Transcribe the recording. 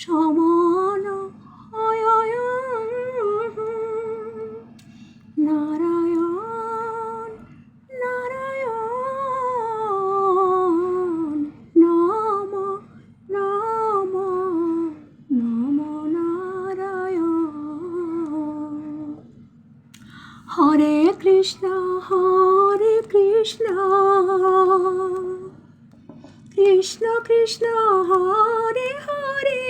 সমান নারায়ণ নারায়ণ, নম নম নম নারায়ণ। হরে কৃষ্ণ হরে কৃষ্ণ। কৃষ্ণ কৃষ্ণ, হরে হরে।